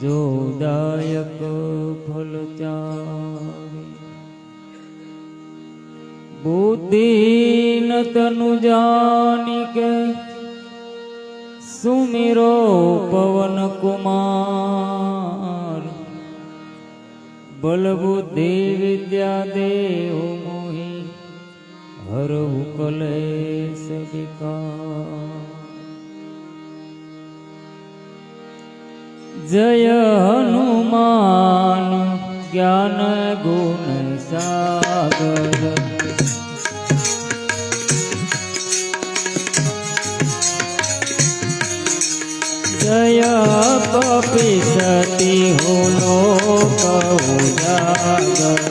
જોદાયક ફલ ચારે બુદ્ધિ તનુ જાની કે સુમિરો પવન કુમાર બલ બુદ્ધિ વિદ્યા દેવ મોહી હરહુ કલેશ વિકાર જય હનુમાન જ્ઞાન ગુણ સાગર જય પપી સતી હો લોક ઉજાગર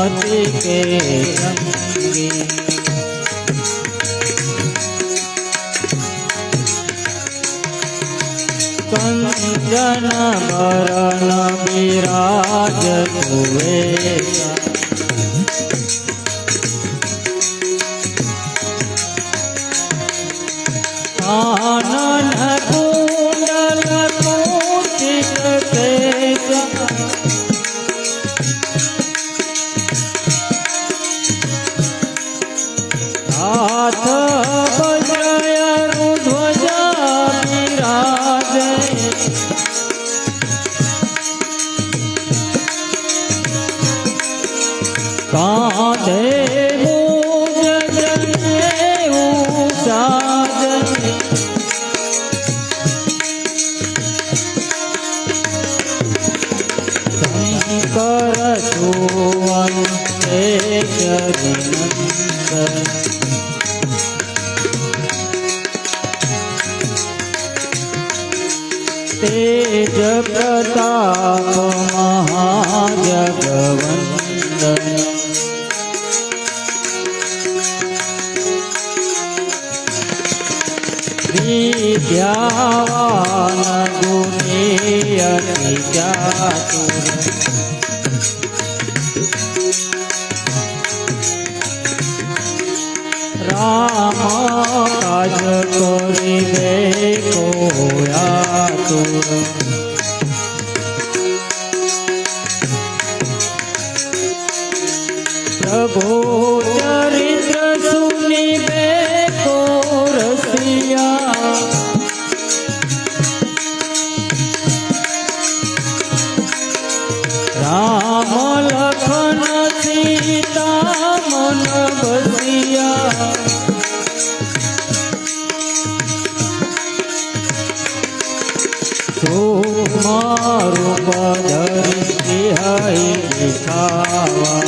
સુમતિ કે સંગી કંચન વરણ વિરાજ સુવેશા તેજ પ્રતાપ મહાજગવંદન. વિદ્યાવાન રામ કાજ કરીબે કોયા તુર તિહાઈ દેખાવા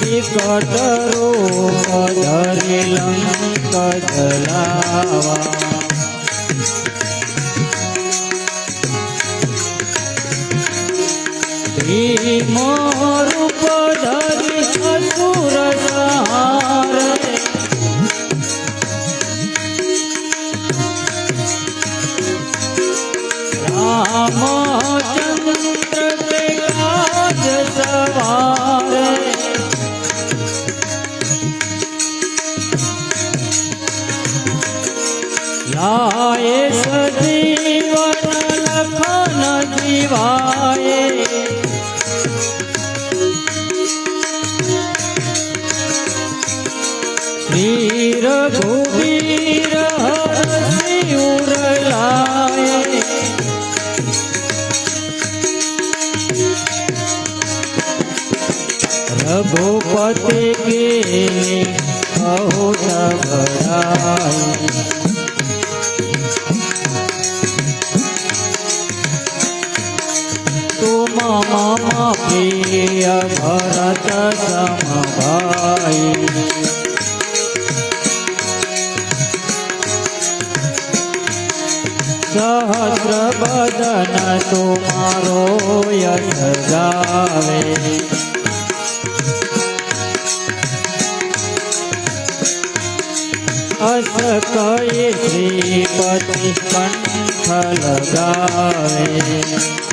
વિકટ રૂપ ધરી લંક જલાવા ભીમ લાય સજીવન લખન જીવાય શ્રી રઘુવીર પતે કે કહો ભરાય તો મામા પ્રિય ભરત સમભાઈ સહસ્ર બદન તો મારો યશ ગાવે. અસ કઈ શ્રીપતિ કંઠ લગાવે.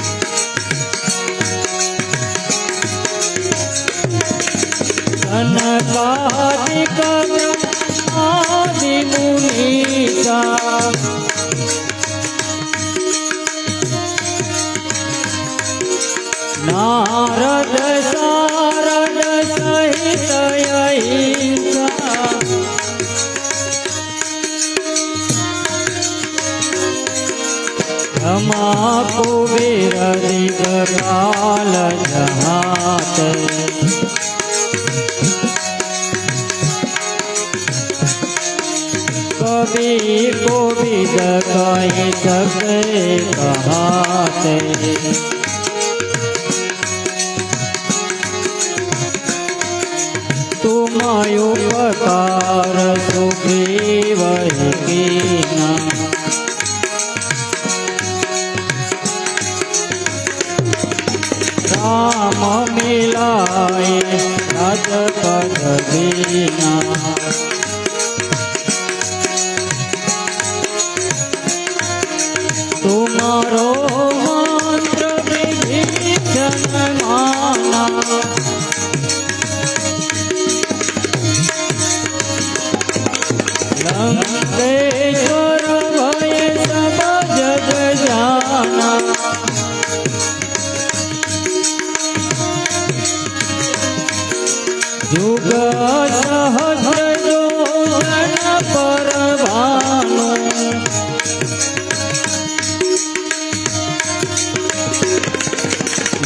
विद कही सके कहाते तुम उपकार મારો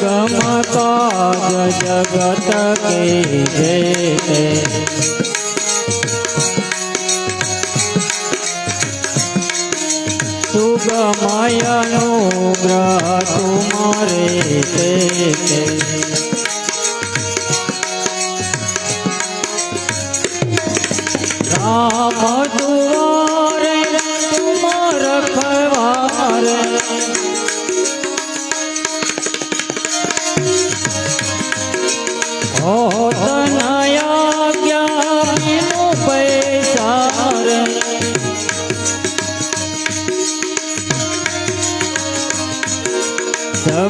दुर्गम काज जगत के जेते सुगमय अनुग्रह तुम्हारे ते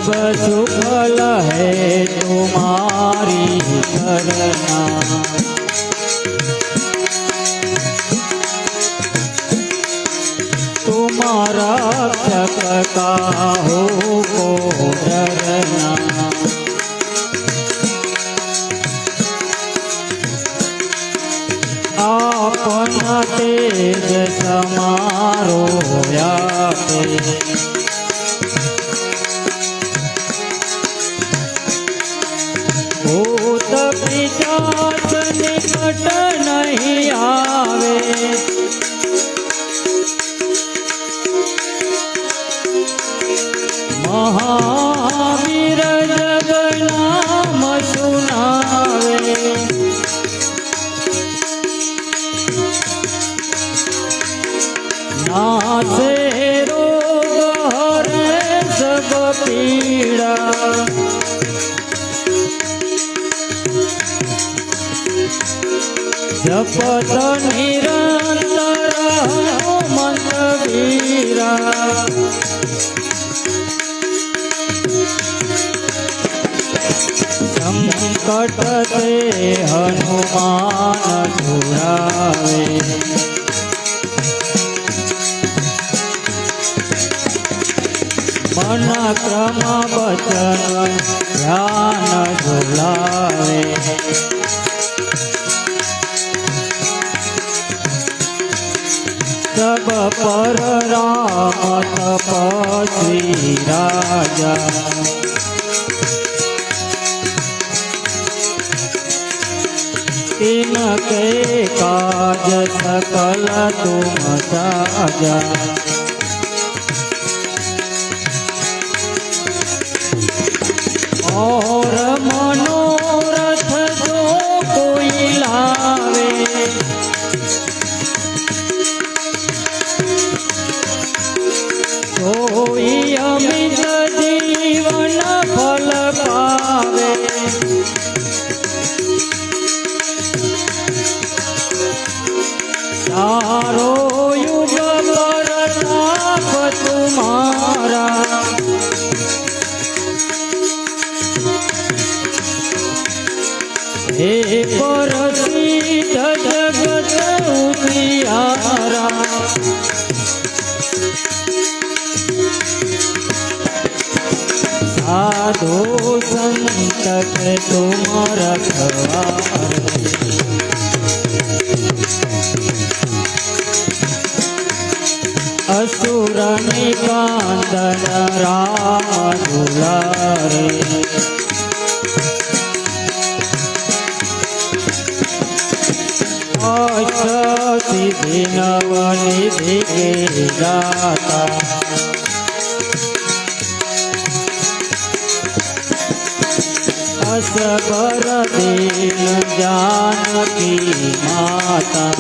सब सुफल है तुम्हारी करना तुम्हारा रक्षक का हो પદ નિરંતર મંતવીરા સંકટ તે હનુમાન ધુરાવે મન ક્રમ વચન ધ્યાન ઝુલાવે પર રામ તપસ્વી રાજા तिनके काज सकल तुम साजा તારો યુગ પરતાપ તુમારા હે પરસિદ્ધ જગત ઉદિયારા સાધુ સંત તુમ રખવારે અસુરની કાંદન રામ દુલારે સિદ્ધિ નવ નિધિ દાતા. અસબર દીન જાનકી માતા.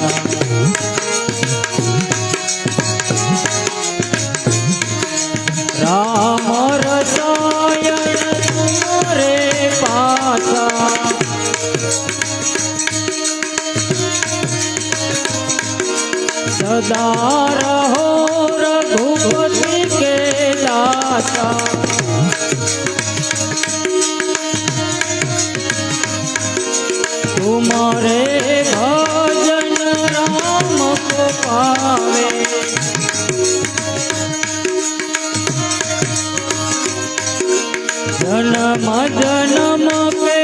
જન્મ જન્મ કે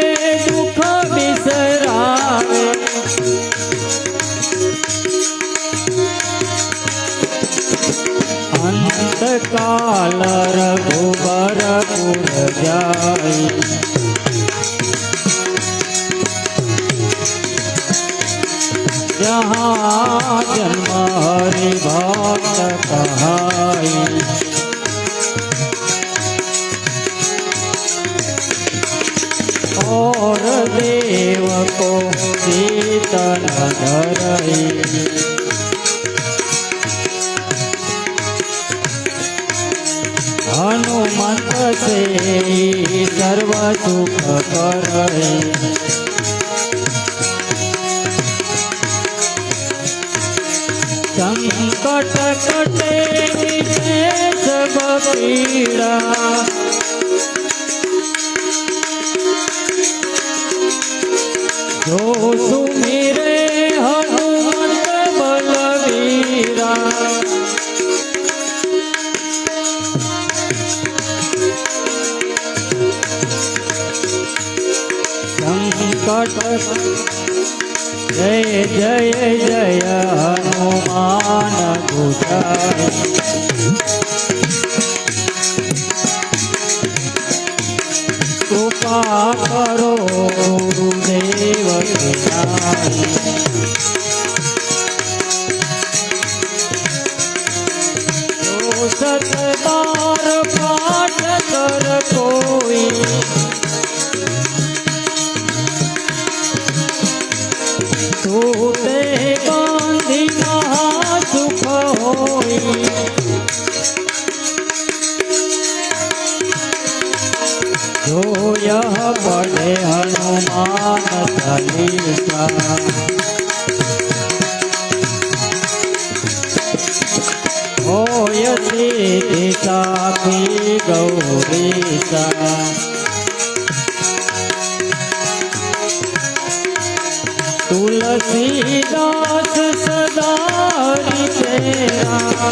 દુઃખ બિસરાવે અંતકાલ સંકટ કટે સબ પીડા જય જય હનુમાન કૃપા કરો ગુરુદેવ સતતા જોયા પડે હનુમાન ચાલીસા. હોય શ્રી ગીતા કી ગૌરીતા તુલસીદાસ સદા તેરા.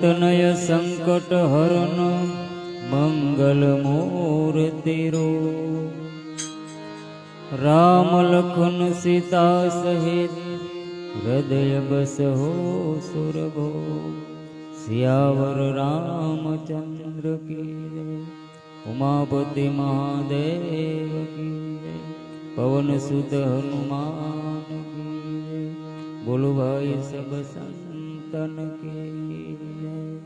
તનય સંકટ હરન મંગલ મૂર્તિ રો રામ લખન સીતા સહિત હૃદય બસ હો સુરભો. સિયાવર રામચંદ્ર કી ઉમાપતિ મહાદેવ કી પવન સુત હનુમાન બોલો ભાઈ સબ સંતન કી જય